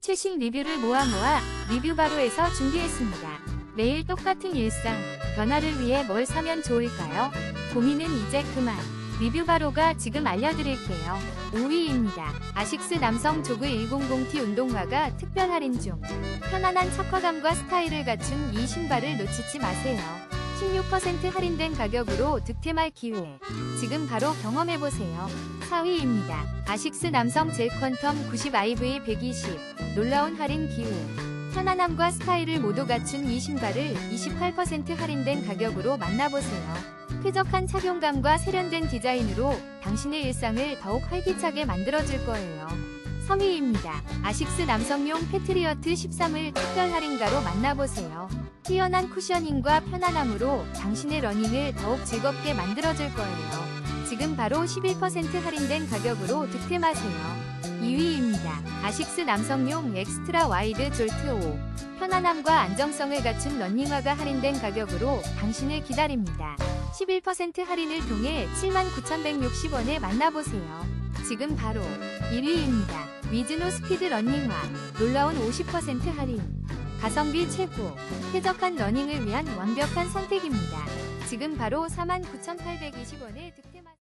최신 리뷰를 모아 모아 리뷰 바로에서 준비했습니다. 매일 똑같은 일상, 변화를 위해 뭘 사면 좋을까요? 고민은 이제 그만. 리뷰 바로가 지금 알려드릴게요. 5위입니다. 아식스 남성 조그 100T 운동화가 특별 할인 중. 편안한 착화감과 스타일을 갖춘 이 신발을 놓치지 마세요. 16% 할인된 가격으로 득템할 기회. 지금 바로 경험해보세요. 4위입니다. 아식스 남성 젤 퀀텀 90 IV 120. 놀라운 할인 기회. 편안함과 스타일을 모두 갖춘 이 신발을 28% 할인된 가격으로 만나보세요. 쾌적한 착용감과 세련된 디자인으로 당신의 일상을 더욱 활기차게 만들어줄 거예요. 3위입니다. 아식스 남성용 패트리어트 13을 특별 할인가로 만나보세요. 뛰어난 쿠셔닝과 편안함으로 당신의 러닝을 더욱 즐겁게 만들어줄 거예요. 지금 바로 11% 할인된 가격으로 득템하세요. 2위입니다. 아식스 남성용 엑스트라 와이드 졸트 5. 편안함과 안정성을 갖춘 러닝화가 할인된 가격으로 당신을 기다립니다. 11% 할인을 통해 79,160원에 만나보세요. 지금 바로 1위입니다. 위즈노 스피드 러닝화. 놀라운 50% 할인. 가성비 최고. 쾌적한 러닝을 위한 완벽한 선택입니다. 지금 바로 49,820원에 득템하세요.